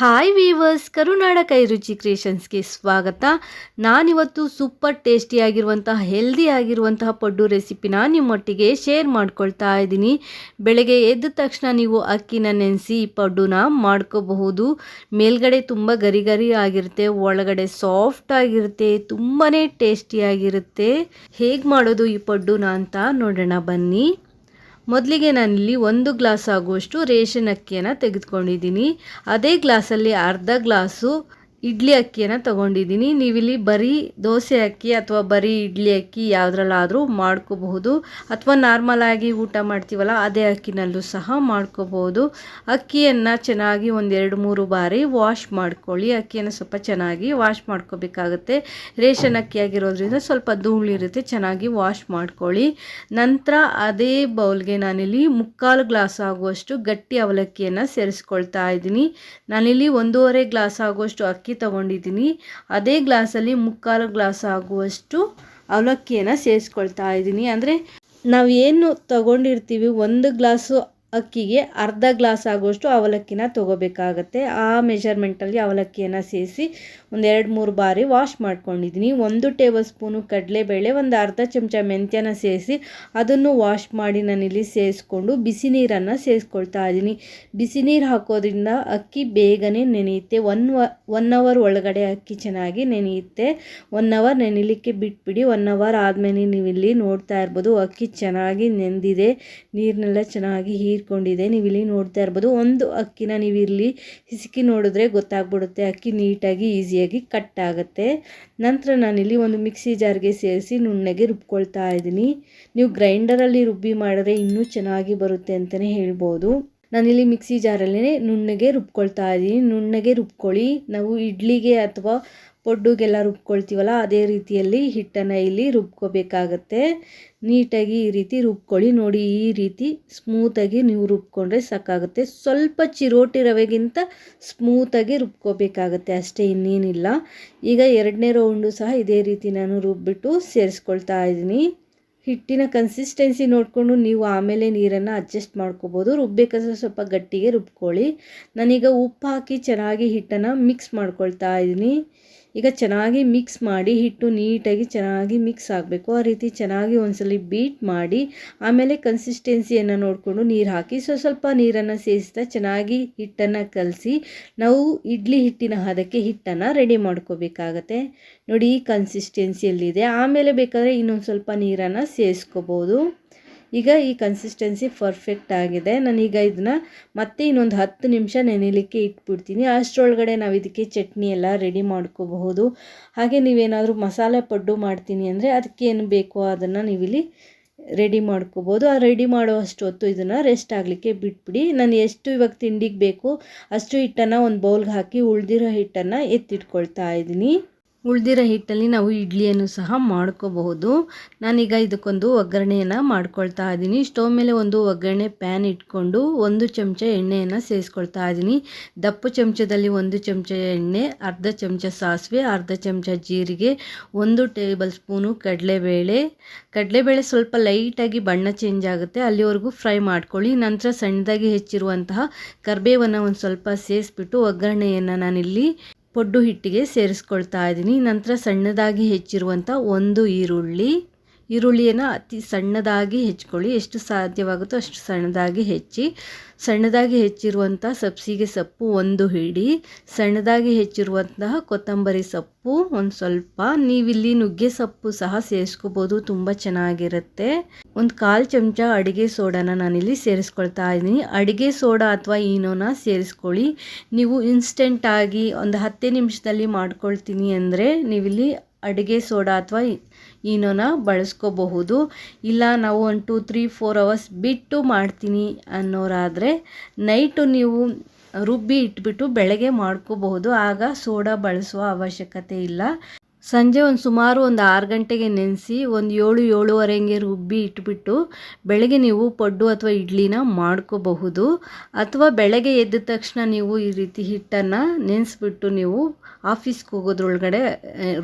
Hi viewers ಕರುನಾಡ ಕೈ ರುಚಿ ಕ್ರಿಯೇಷನ್ಸ್ಗೆ ಸ್ವಾಗತ. ನಾನಿವತ್ತು ಸೂಪರ್ ಟೇಸ್ಟಿಯಾಗಿರುವಂತಹ ಹೆಲ್ದಿ ಆಗಿರುವಂತಹ ಪಡ್ಡು ರೆಸಿಪಿನ ನಿಮ್ಮೊಟ್ಟಿಗೆ ಶೇರ್ ಮಾಡ್ಕೊಳ್ತಾ ಇದ್ದೀನಿ. ಬೆಳಗ್ಗೆ ಎದ್ದ ತಕ್ಷಣ ನೀವು ಅಕ್ಕಿನ ನೆನೆಸಿ ಈ ಪಡ್ಡುನ ಮಾಡ್ಕೋಬಹುದು. ಮೇಲ್ಗಡೆ ತುಂಬ ಗರಿ ಗರಿ ಆಗಿರುತ್ತೆ, ಒಳಗಡೆ ಸಾಫ್ಟ್ ಆಗಿರುತ್ತೆ ತುಂಬಾ ಟೇಸ್ಟಿಯಾಗಿರುತ್ತೆ ಹೇಗೆ ಮಾಡೋದು ಈ ಪಡ್ಡುನ ಅಂತ ನೋಡೋಣ ಬನ್ನಿ. ಮೊದಲಿಗೆ ನಾನಿಲ್ಲಿ ಒಂದು ಗ್ಲಾಸ್ ಆಗುವಷ್ಟು ರೇಷನ್ ಅಕ್ಕಿಯನ್ನು ತೆಗೆದುಕೊಂಡಿದ್ದೀನಿ. ಅದೇ ಗ್ಲಾಸಲ್ಲಿ ಅರ್ಧ ಗ್ಲಾಸು ಇಡ್ಲಿ ಅಕ್ಕಿಯನ್ನು ತೊಗೊಂಡಿದ್ದೀನಿ. ನೀವಿಲ್ಲಿ ಬರೀ ದೋಸೆ ಅಕ್ಕಿ ಅಥವಾ ಬರೀ ಇಡ್ಲಿ ಅಕ್ಕಿ ಯಾವುದ್ರಲ್ಲಾದರೂ ಮಾಡ್ಕೋಬಹುದು. ಅಥವಾ ನಾರ್ಮಲಾಗಿ ಊಟ ಮಾಡ್ತೀವಲ್ಲ ಅದೇ ಅಕ್ಕಿನಲ್ಲೂ ಸಹ ಮಾಡ್ಕೋಬಹುದು. ಅಕ್ಕಿಯನ್ನು ಚೆನ್ನಾಗಿ ಒಂದೆರಡು ಮೂರು ಬಾರಿ ವಾಶ್ ಮಾಡ್ಕೊಳ್ಳಿ. ಅಕ್ಕಿಯನ್ನು ಸ್ವಲ್ಪ ಚೆನ್ನಾಗಿ ವಾಶ್ ಮಾಡ್ಕೋಬೇಕಾಗುತ್ತೆ. ರೇಷನ್ ಅಕ್ಕಿ ಆಗಿರೋದ್ರಿಂದ ಸ್ವಲ್ಪ ಧೂಳಿರುತ್ತೆ ಚೆನ್ನಾಗಿ ವಾಶ್ ಮಾಡ್ಕೊಳ್ಳಿ. ನಂತರ ಅದೇ ಬೌಲ್ಗೆ ನಾನಿಲ್ಲಿ ಮುಕ್ಕಾಲು ಗ್ಲಾಸ್ ಆಗುವಷ್ಟು ಗಟ್ಟಿ ಅವಲಕ್ಕಿಯನ್ನು ಸೇರಿಸ್ಕೊಳ್ತಾ ಇದ್ದೀನಿ. ನಾನಿಲ್ಲಿ ಒಂದೂವರೆ ಗ್ಲಾಸ್ ಆಗುವಷ್ಟು ಅಕ್ಕಿ ತಗೊಂಡಿದ್ದೀನಿ. ಅದೇ ಗ್ಲಾಸಲ್ಲಿ ಮುಕ್ಕಾಲು ಗ್ಲಾಸ್ ಆಗುವಷ್ಟು ಅವಲಕ್ಕಿಯನ್ನು ಸೇರಿಸ್ಕೊಳ್ತಾ ಇದ್ದೀನಿ. ಅಂದರೆ ನಾವು ಏನು ತಗೊಂಡಿರ್ತೀವಿ, ಒಂದು ಗ್ಲಾಸು ಅಕ್ಕಿಗೆ ಅರ್ಧ ಗ್ಲಾಸ್ ಆಗುವಷ್ಟು ಅವಲಕ್ಕಿನ ತೊಗೋಬೇಕಾಗತ್ತೆ. ಆ ಮೆಷರ್ಮೆಂಟಲ್ಲಿ ಅವಲಕ್ಕಿಯನ್ನು ಸೇರಿಸಿ ಒಂದು ಎರಡು ಮೂರು ಬಾರಿ ವಾಶ್ ಮಾಡ್ಕೊಂಡಿದ್ದೀನಿ. ಒಂದು ಟೇಬಲ್ ಸ್ಪೂನು ಕಡಲೆಬೇಳೆ, ಒಂದು ಅರ್ಧ ಚಮಚ ಮೆಂತ್ಯನ ಸೇರಿಸಿ ಅದನ್ನು ವಾಶ್ ಮಾಡಿ ನಾನಿಲ್ಲಿ ಸೇರಿಸ್ಕೊಂಡು ಬಿಸಿ ನೀರನ್ನು ಸೇರಿಸ್ಕೊಳ್ತಾ ಇದ್ದೀನಿ. ಬಿಸಿ ನೀರು ಹಾಕೋದ್ರಿಂದ ಅಕ್ಕಿ ಬೇಗನೆ ನೆನೆಯುತ್ತೆ. ಒನ್ ಒನ್ ಅವರ್ ಒಳಗಡೆ ಅಕ್ಕಿ ಚೆನ್ನಾಗಿ ನೆನೆಯುತ್ತೆ. ಒನ್ ಅವರ್ ನೆನಿಲಿಕ್ಕೆ ಬಿಟ್ಬಿಡಿ. ಒನ್ ಅವರ್ ಆದಮೇಲೆ ನೀವು ಇಲ್ಲಿ ನೋಡ್ತಾ ಇರ್ಬೋದು ಅಕ್ಕಿ ಚೆನ್ನಾಗಿ ನೆಂದಿದೆ. ನೀರನ್ನೆಲ್ಲ ಚೆನ್ನಾಗಿ ಹೀರ್ಕೊಂಡಿದೆ ನೀವು ಇಲ್ಲಿ ನೋಡ್ತಾ ಇರ್ಬೋದು, ಒಂದು ಅಕ್ಕಿನ ನೀವು ಇಲ್ಲಿ ಹಿಸುಕಿ ನೋಡಿದ್ರೆ ಗೊತ್ತಾಗ್ಬಿಡುತ್ತೆ. ಅಕ್ಕಿ ನೀಟಾಗಿ, ಈಸಿಯಾಗಿ ಕಟ್ ಆಗುತ್ತೆ. ನಂತರ ನಾನಿಲ್ಲಿ ಒಂದು ಮಿಕ್ಸಿ ಜಾರ್ಗೆ ಸೇರಿಸಿ ನುಣ್ಣಗೆ ರುಬ್ಕೊಳ್ತಾ ಇದ್ದೀನಿ. ನೀವು ಗ್ರೈಂಡರಲ್ಲಿ ರುಬ್ಬಿ ಮಾಡಿದ್ರೆ ಇನ್ನೂ ಚೆನ್ನಾಗಿ ಬರುತ್ತೆ ಅಂತಲೇ ಹೇಳ್ಬೋದು. ನಾನಿಲ್ಲಿ ಮಿಕ್ಸಿ ಜಾರಲ್ಲೇ ನುಣ್ಣಗೆ ರುಬ್ಕೊಳ್ತಾ ಇದ್ದೀನಿ. ನುಣ್ಣಗೆ ರುಬ್ಕೊಳ್ಳಿ. ನಾವು ಇಡ್ಲಿಗೆ ಅಥವಾ ಪೊಡ್ಡುಗೆಲ್ಲ ರುಬ್ಕೊಳ್ತೀವಲ್ಲ, ಅದೇ ರೀತಿಯಲ್ಲಿ ಹಿಟ್ಟನ್ನು ಇಲ್ಲಿ ರುಬ್ಕೋಬೇಕಾಗತ್ತೆ. ನೀಟಾಗಿ ಈ ರೀತಿ ರುಬ್ಕೊಳ್ಳಿ. ನೋಡಿ, ಈ ರೀತಿ ಸ್ಮೂತಾಗಿ ನೀವು ರುಬ್ಕೊಂಡ್ರೆ ಸಾಕಾಗುತ್ತೆ. ಸ್ವಲ್ಪ ಚಿರೋಟಿ ರವೆಗಿಂತ ಸ್ಮೂತಾಗಿ ರುಬ್ಕೋಬೇಕಾಗತ್ತೆ. ಅಷ್ಟೇ ಇನ್ನೇನಿಲ್ಲ. ಈಗ ಎರಡನೇ ರೌಂಡು ಸಹ ಇದೇ ರೀತಿ ನಾನು ರುಬ್ಬಿಟ್ಟು ಸೇರಿಸ್ಕೊಳ್ತಾ ಇದ್ದೀನಿ. ಹಿಟ್ಟಿನ ಕನ್ಸಿಸ್ಟೆನ್ಸಿ ನೋಡಿಕೊಂಡು ನೀವು ಆಮೇಲೆ ನೀರನ್ನು ಅಡ್ಜಸ್ಟ್ ಮಾಡ್ಕೋಬೋದು. ರುಬ್ಬೇಕಾದ್ರೆ ಸ್ವಲ್ಪ ಗಟ್ಟಿಗೆ ರುಬ್ಕೊಳ್ಳಿ. ನಾನೀಗ ಉಪ್ಪು ಹಾಕಿ ಚೆನ್ನಾಗಿ ಹಿಟ್ಟನ್ನು ಮಿಕ್ಸ್ ಮಾಡ್ಕೊಳ್ತಾ ಇದ್ದೀನಿ. ಈಗ ಚೆನ್ನಾಗಿ ಮಿಕ್ಸ್ ಮಾಡಿ ಹಿಟ್ಟು ನೀಟಾಗಿ ಚೆನ್ನಾಗಿ ಮಿಕ್ಸ್ ಆಗಬೇಕು. ಆ ರೀತಿ ಚೆನ್ನಾಗಿ ಒಂದ್ಸಲ ಬೀಟ್ ಮಾಡಿ, ಆಮೇಲೆ ಕನ್ಸಿಸ್ಟೆನ್ಸಿಯನ್ನು ನೋಡಿಕೊಂಡು ನೀರು ಹಾಕಿ, ಸೊ ಸ್ವಲ್ಪ ನೀರನ್ನು ಸೇರಿಸ್ತಾ ಚೆನ್ನಾಗಿ ಹಿಟ್ಟನ್ನು ಕಲಸಿ, ನಾವು ಇಡ್ಲಿ ಹಿಟ್ಟಿನ ಹದಕ್ಕೆ ಹಿಟ್ಟನ್ನು ರೆಡಿ ಮಾಡ್ಕೋಬೇಕಾಗತ್ತೆ. ನೋಡಿ ಈ ಕನ್ಸಿಸ್ಟೆನ್ಸಿಯಲ್ಲಿದೆ ಆಮೇಲೆ ಬೇಕಾದರೆ ಇನ್ನೊಂದು ಸ್ವಲ್ಪ ನೀರನ್ನು ಸೇರಿಸ್ಕೋಬೋದು ಈಗ ಈ ಕನ್ಸಿಸ್ಟೆನ್ಸಿ ಪರ್ಫೆಕ್ಟ್ ಆಗಿದೆ. ನಾನೀಗ ಇದನ್ನ ಮತ್ತೆ ಇನ್ನೊಂದು ಹತ್ತು ನಿಮಿಷ ನೆನೆಯಲಿಕ್ಕೆ ಇಟ್ಬಿಡ್ತೀನಿ. ಅಷ್ಟರೊಳಗಡೆ ನಾವು ಇದಕ್ಕೆ ಚಟ್ನಿ ಎಲ್ಲ ರೆಡಿ ಮಾಡ್ಕೋಬಹುದು. ಹಾಗೆ ನೀವೇನಾದರೂ ಮಸಾಲೆ ಪಡ್ಡು ಮಾಡ್ತೀನಿ ಅಂದರೆ ಅದಕ್ಕೆ ಏನು ಬೇಕೋ ಅದನ್ನು ನೀವಿಲ್ಲಿ ರೆಡಿ ಮಾಡ್ಕೋಬೋದು ಆ ರೆಡಿ ಮಾಡುವಷ್ಟು ಹೊತ್ತು ಇದನ್ನು ರೆಸ್ಟ್ ಆಗಲಿಕ್ಕೆ ಬಿಟ್ಬಿಡಿ. ನಾನು ಎಷ್ಟು ಇವಾಗ ತಿಂಡಿಗೆ ಬೇಕು ಅಷ್ಟು ಹಿಟ್ಟನ್ನು ಒಂದು ಬೌಲ್ಗೆ ಹಾಕಿ ಉಳಿದಿರೋ ಹಿಟ್ಟನ್ನು ಎತ್ತಿಟ್ಕೊಳ್ತಾ ಇದ್ದೀನಿ. ಉಳಿದಿರೋ ಹಿಟ್ಟಲ್ಲಿ ನಾವು ಇಡ್ಲಿಯನ್ನು ಸಹ ಮಾಡ್ಕೋಬಹುದು. ನಾನೀಗ ಇದಕ್ಕೊಂದು ಒಗ್ಗರಣೆಯನ್ನು ಮಾಡ್ಕೊಳ್ತಾ ಇದ್ದೀನಿ. ಸ್ಟವ್ ಮೇಲೆ ಒಂದು ಒಗ್ಗರಣೆ ಪ್ಯಾನ್ ಇಟ್ಕೊಂಡು ಒಂದು ಚಮಚ ಎಣ್ಣೆಯನ್ನು ಸೇರಿಸ್ಕೊಳ್ತಾ ಇದ್ದೀನಿ. ದಪ್ಪ ಚಮಚದಲ್ಲಿ ಒಂದು ಚಮಚ ಎಣ್ಣೆ, ಅರ್ಧ ಚಮಚ ಸಾಸಿವೆ, ಅರ್ಧ ಚಮಚ ಜೀರಿಗೆ, ಒಂದು ಟೇಬಲ್ ಸ್ಪೂನು ಕಡಲೆಬೇಳೆ. ಕಡಲೆಬೇಳೆ ಸ್ವಲ್ಪ ಲೈಟಾಗಿ ಬಣ್ಣ ಚೇಂಜ್ ಆಗುತ್ತೆ. ಅಲ್ಲಿವರೆಗೂ ಫ್ರೈ ಮಾಡ್ಕೊಳ್ಳಿ. ನಂತರ ಸಣ್ಣದಾಗಿ ಹೆಚ್ಚಿರುವಂತಹ ಕರ್ಬೇವನ್ನು ಒಂದು ಸ್ವಲ್ಪ ಸೇರಿಸ್ಬಿಟ್ಟು ಒಗ್ಗರಣೆಯನ್ನು ನಾನಿಲ್ಲಿ ಪೊಡ್ಡು ಹಿಟ್ಟಿಗೆ ಸೇರಿಸ್ಕೊಳ್ತಾ ಇದ್ದೀನಿ. ನಂತರ ಸಣ್ಣದಾಗಿ ಹೆಚ್ಚಿರುವಂಥ ಒಂದು ಈರುಳ್ಳಿ ಈರುಳ್ಳಿಯನ್ನು ಅತಿ ಸಣ್ಣದಾಗಿ ಹೆಚ್ಕೊಳ್ಳಿ. ಎಷ್ಟು ಸಾಧ್ಯವಾಗುತ್ತೋ ಅಷ್ಟು ಸಣ್ಣದಾಗಿ ಹೆಚ್ಚಿ. ಸಣ್ಣದಾಗಿ ಹೆಚ್ಚಿರುವಂಥ ಸಬ್ಸಿಗೆ ಸೊಪ್ಪು ಒಂದು ಹಿಡಿ. ಸಣ್ಣದಾಗಿ ಹೆಚ್ಚಿರುವಂತಹ ಕೊತ್ತಂಬರಿ ಸೊಪ್ಪು ಒಂದು ಸ್ವಲ್ಪ. ನೀವಿಲ್ಲಿ ನುಗ್ಗೆ ಸೊಪ್ಪು ಸಹ ಸೇರಿಸ್ಕೋಬೋದು, ತುಂಬ ಚೆನ್ನಾಗಿರುತ್ತೆ. ಒಂದು ಕಾಲು ಚಮಚ ಅಡುಗೆ ಸೋಡಾನ ನಾನಿಲ್ಲಿ ಸೇರಿಸ್ಕೊಳ್ತಾ ಇದ್ದೀನಿ. ಅಡುಗೆ ಸೋಡಾ ಅಥವಾ ಈನೋನ ಸೇರಿಸ್ಕೊಳ್ಳಿ. ನೀವು ಇನ್ಸ್ಟೆಂಟಾಗಿ ಒಂದು ಹತ್ತೇ ನಿಮಿಷದಲ್ಲಿ ಮಾಡ್ಕೊಳ್ತೀನಿ ಅಂದರೆ ನೀವಿಲ್ಲಿ ಅಡುಗೆ ಸೋಡಾ ಅಥವಾ ಈನೋನ ಬಳಸ್ಕೋಬಹುದು. ಇಲ್ಲ, ನಾವು ಒಂದು ಟೂ ತ್ರೀ ಫೋರ್ ಅವರ್ಸ್ ಬಿಟ್ಟು ಮಾಡ್ತೀನಿ ಅನ್ನೋರಾದರೆ ನೈಟು ನೀವು ರುಬ್ಬಿ ಇಟ್ಬಿಟ್ಟು ಬೆಳಗ್ಗೆ ಮಾಡ್ಕೋಬಹುದು. ಆಗ ಸೋಡಾ ಬಳಸುವ ಅವಶ್ಯಕತೆ ಇಲ್ಲ. ಸಂಜೆ ಒಂದು ಸುಮಾರು ಒಂದು ಆರು ಗಂಟೆಗೆ ನೆನೆಸಿ ಒಂದು ಏಳು ಏಳುವರೆಗೆ ರುಬ್ಬಿ ಇಟ್ಬಿಟ್ಟು ಬೆಳಗ್ಗೆ ನೀವು ಪಡ್ಡು ಅಥವಾ ಇಡ್ಲಿನ ಮಾಡ್ಕೋಬಹುದು. ಅಥವಾ ಬೆಳಗ್ಗೆ ಎದ್ದ ತಕ್ಷಣ ನೀವು ಈ ರೀತಿ ಹಿಟ್ಟನ್ನು ನೆನೆಸ್ಬಿಟ್ಟು ನೀವು ಆಫೀಸ್ಗೆ ಹೋಗೋದ್ರೊಳಗಡೆ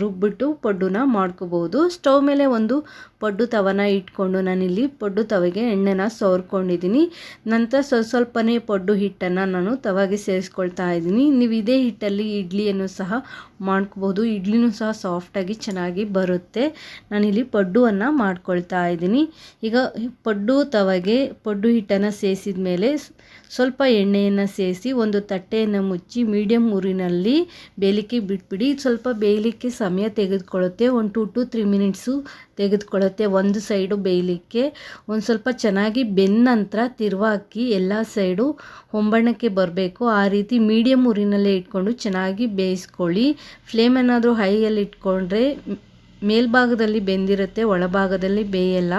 ರುಬ್ಬಿಟ್ಟು ಪಡ್ಡುನ ಮಾಡ್ಕೋಬಹುದು. ಸ್ಟವ್ ಮೇಲೆ ಒಂದು ಪಡ್ಡು ತವನ ಇಟ್ಕೊಂಡು ನಾನಿಲ್ಲಿ ಪಡ್ಡು ತವೆಗೆ ಎಣ್ಣೆನ ಸವರ್ಕೊಂಡಿದ್ದೀನಿ. ನಂತರ ಸ್ವಲ್ಪ ಸ್ವಲ್ಪನೇ ಪಡ್ಡು ಹಿಟ್ಟನ್ನು ನಾನು ತವಾಗೆ ಸೇರಿಸ್ಕೊಳ್ತಾ ಇದ್ದೀನಿ. ನೀವು ಇದೇ ಹಿಟ್ಟಲ್ಲಿ ಇಡ್ಲಿಯನ್ನು ಸಹ ಮಾಡ್ಕೋಬಹುದು. ಇಡ್ಲಿನೂ ಸಹ ಸಾಫ್ಟಾಗಿ ಚೆನ್ನಾಗಿ ಬರುತ್ತೆ. ನಾನಿಲ್ಲಿ ಪಡ್ಡುವನ್ನು ಮಾಡ್ಕೊಳ್ತಾ ಇದ್ದೀನಿ. ಈಗ ಪಡ್ಡು ತವಗೆ ಪಡ್ಡು ಹಿಟ್ಟನ್ನು ಸೇರಿಸಿದ ಮೇಲೆ ಸ್ವಲ್ಪ ಎಣ್ಣೆಯನ್ನು ಸೇರಿಸಿ ಒಂದು ತಟ್ಟೆಯನ್ನು ಮುಚ್ಚಿ ಮೀಡಿಯಮ್ ಊರಿನಲ್ಲಿ ಬೇಯಲಿಕ್ಕೆ ಬಿಟ್ಬಿಡಿ. ಸ್ವಲ್ಪ ಬೇಯಲಿಕ್ಕೆ ಸಮಯ ತೆಗೆದುಕೊಳ್ಳುತ್ತೆ. ಒಂದು ಟು ಟು ತ್ರೀ ಮಿನಿಟ್ಸು ತೆಗೆದುಕೊಳ್ಳುತ್ತೆ ಒಂದು ಸೈಡು ಬೇಯಲಿಕ್ಕೆ ಒಂದು ಸ್ವಲ್ಪ ಚೆನ್ನಾಗಿ ಬೆಂದ ನಂತರ ತಿರುವಾಕಿ ಎಲ್ಲ ಸೈಡು ಹೊಂಬಣ್ಣಕ್ಕೆ ಬರಬೇಕು. ಆ ರೀತಿ ಮೀಡಿಯಮ್ ಊರಿನಲ್ಲೇ ಇಟ್ಕೊಂಡು ಚೆನ್ನಾಗಿ ಬೇಯಿಸ್ಕೊಳ್ಳಿ. ಫ್ಲೇಮ್ ಏನಾದರೂ ಹೈಯಲ್ಲಿ ಇಟ್ಕೊಂಡ್ರೆ ಮೇಲ್ಭಾಗದಲ್ಲಿ ಬೆಂದಿರುತ್ತೆ ಒಳಭಾಗದಲ್ಲಿ ಬೇಯಲ್ಲ.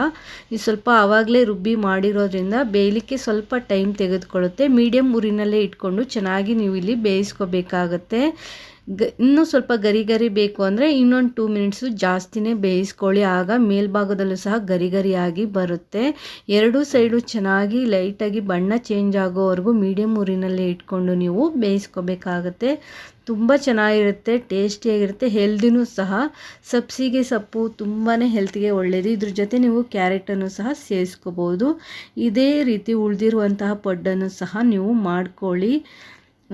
ಇದು ಸ್ವಲ್ಪ ಆವಾಗಲೇ ರುಬ್ಬಿ ಮಾಡಿರೋದ್ರಿಂದ ಬೇಯಲಿಕ್ಕೆ ಸ್ವಲ್ಪ ಟೈಮ್ ತೆಗೆದುಕೊಳ್ಳುತ್ತೆ. ಮೀಡಿಯಮ್ ಊರಿನಲ್ಲೇ ಇಟ್ಕೊಂಡು ಚೆನ್ನಾಗಿ ನೀವು ಇಲ್ಲಿ ಬೇಯಿಸ್ಕೋಬೇಕಾಗತ್ತೆ. ಗ, ಇನ್ನೂ ಸ್ವಲ್ಪ ಗರಿ ಗರಿ ಬೇಕು ಅಂದರೆ ಇನ್ನೊಂದು ಟೂ ಮಿನಿಟ್ಸು ಜಾಸ್ತಿನೇ ಬೇಯಿಸ್ಕೊಳ್ಳಿ. ಆಗ ಮೇಲ್ಭಾಗದಲ್ಲೂ ಸಹ ಗರಿ ಗರಿಯಾಗಿ ಬರುತ್ತೆ. ಎರಡೂ ಸೈಡು ಚೆನ್ನಾಗಿ ಲೈಟಾಗಿ ಬಣ್ಣ ಚೇಂಜ್ ಆಗೋವರೆಗೂ ಮೀಡಿಯಮ್ ಊರಿನಲ್ಲೇ ಇಟ್ಕೊಂಡು ನೀವು ಬೇಯಿಸ್ಕೋಬೇಕಾಗತ್ತೆ. ತುಂಬ ಚೆನ್ನಾಗಿರುತ್ತೆ ಟೇಸ್ಟಿಯಾಗಿರುತ್ತೆ ಹೆಲ್ದಿನೂ ಸಹ. ಸಬ್ಸಿಗೆ ಸೊಪ್ಪು ತುಂಬಾ ಹೆಲ್ತಿಗೆ ಒಳ್ಳೆಯದು ಇದ್ರ ಜೊತೆ ನೀವು ಕ್ಯಾರೆಟನ್ನು ಸಹ ಸೇರಿಸ್ಕೋಬೋದು. ಇದೇ ರೀತಿ ಉಳಿದಿರುವಂತಹ ಪಡ್ಡನ್ನು ಸಹ ನೀವು ಮಾಡ್ಕೊಳ್ಳಿ.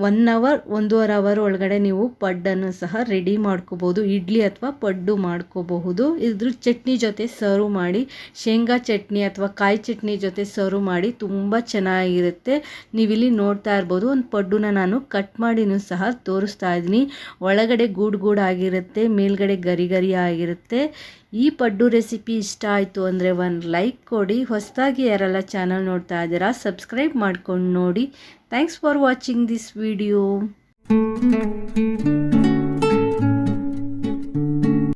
ಒನ್ ಅವರ್ ಒಂದೂವರೆ ಅವರ್ ಒಳಗಡೆ ನೀವು ಪಡ್ಡನ್ನು ಸಹ ರೆಡಿ ಮಾಡ್ಕೋಬೋದು ಇಡ್ಲಿ ಅಥವಾ ಪಡ್ಡು ಮಾಡ್ಕೋಬಹುದು. ಇದ್ರ ಚಟ್ನಿ ಜೊತೆ ಸರ್ವ್ ಮಾಡಿ, ಶೇಂಗಾ ಚಟ್ನಿ ಅಥವಾ ಕಾಯಿ ಚಟ್ನಿ ಜೊತೆ ಸರ್ವ್ ಮಾಡಿ ತುಂಬ ಚೆನ್ನಾಗಿರುತ್ತೆ. ನೀವಿಲ್ಲಿ ನೋಡ್ತಾ ಇರ್ಬೋದು, ಒಂದು ಪಡ್ಡುನ ನಾನು ಕಟ್ ಮಾಡಿನೂ ಸಹ ತೋರಿಸ್ತಾ ಇದ್ದೀನಿ. ಒಳಗಡೆ ಗೂಡು ಗೂಡಾಗಿರುತ್ತೆ ಮೇಲ್ಗಡೆ ಗರಿ ಗರಿ ಆಗಿರುತ್ತೆ. ಈ ಪಡ್ಡು ರೆಸಿಪಿ ಇಷ್ಟ ಆಯಿತು ಅಂದರೆ ಒಂದು ಲೈಕ್ ಕೊಡಿ. ಹೊಸದಾಗಿ ಯಾರೆಲ್ಲ ಚಾನಲ್ ನೋಡ್ತಾ ಇದ್ದೀರಾ ಸಬ್ಸ್ಕ್ರೈಬ್ ಮಾಡ್ಕೊಂಡು ನೋಡಿ. Thanks for watching this video